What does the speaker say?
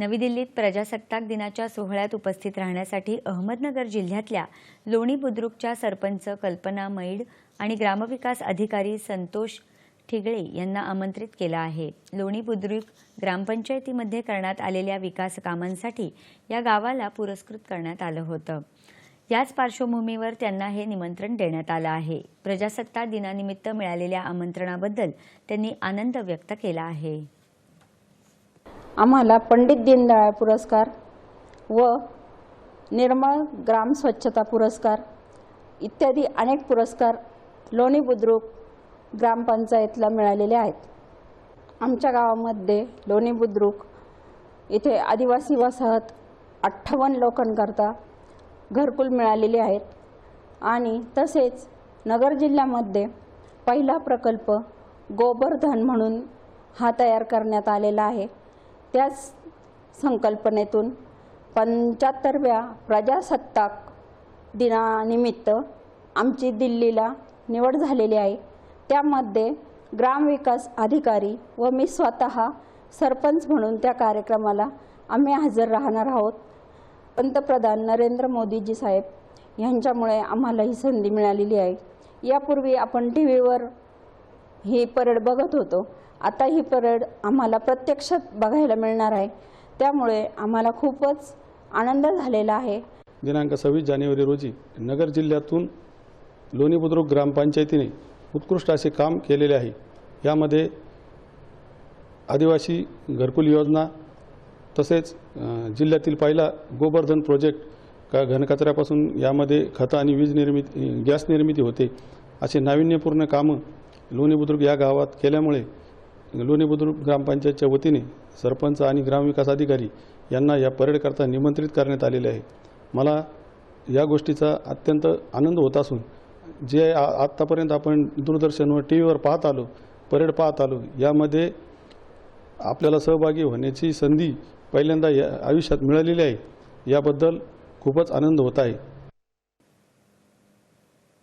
नवी दिल्लीत प्रजासत्ताक दिनाच्या सोहळ्यात उपस्थित राहण्यासाठी अहमदनगर जिल्ह्यातल्या लोणी बुद्रुकच्या सरपंच कल्पना मैड आणि ग्रामविकास अधिकारी संतोष ठिगळे यांना आमंत्रित केलं आहे. लोणी बुद्रुक ग्रामपंचायतीमध्ये करण्यात आलेल्या विकास कामांसाठी या गावाला पुरस्कृत करण्यात आलं होतं. याच पार्श्वभूमीवर त्यांना हे निमंत्रण देण्यात आलं आहे. प्रजासत्ताक दिनानिमित्त मिळालेल्या आमंत्रणाबद्दल त्यांनी आनंद व्यक्त केला आहे. आम्हाला पंडित दीनदयाळ पुरस्कार व निर्मळ ग्राम स्वच्छता पुरस्कार इत्यादी अनेक पुरस्कार लोणी बुद्रुक ग्रामपंचायतला मिळालेले आहेत. आमच्या गावामध्ये लोणी बुद्रुक इथे आदिवासी वसाहत अठ्ठावन्न लोकांकरता घरकुल मिळालेले आहेत आणि तसेच नगर जिल्ह्यामध्ये पहिला प्रकल्प गोबरधन म्हणून हा तयार करण्यात आलेला आहे. त्याच संकल्पनेतून पंच्याहत्तरव्या प्रजासत्ताक दिनानिमित्त आमची दिल्लीला निवड झालेली आहे. त्यामध्ये ग्रामविकास अधिकारी व मी स्वतः सरपंच म्हणून त्या कार्यक्रमाला आम्ही हजर राहणार आहोत. पंतप्रधान नरेंद्र मोदीजी साहेब यांच्यामुळे आम्हाला ही संधी मिळालेली आहे. यापूर्वी आपण टी व्हीवर ही परेड बघत होतो. आता ही परेड आम्हाला प्रत्यक्षात बघायला मिळणार आहे. त्यामुळे आम्हाला खूपच आनंद झालेला आहे. दिनांक सव्वीस जानेवारी रोजी नगर जिल्ह्यातून लोणी बुद्रुक ग्रामपंचायतीने उत्कृष्ट असे काम केलेले आहे. यामध्ये आदिवासी घरकुल योजना तसेच जिल्ह्यातील पहिला गोबर्धन प्रोजेक्ट का घनकचऱ्यापासून यामध्ये खतं आणि वीज निर्मिती गॅस निर्मिती होते असे नाविन्यपूर्ण कामं लोणी बुद्रुक या गावात केल्यामुळे लोणी बुद्रुक ग्रामपंचायतच्या वतीने सरपंच आणि ग्रामविकास अधिकारी यांना या परेडकरता निमंत्रित करण्यात आलेले आहे. मला या गोष्टीचा अत्यंत आनंद होत असून जे आत्तापर्यंत आपण दूरदर्शनवर टी व्हीवर पाहत आलो परेड पाहत आलो यामध्ये आपल्याला सहभागी होण्याची संधी पहिल्यांदा या आयुष्यात मिळालेली आहे. याबद्दल खूपच आनंद होत आहे.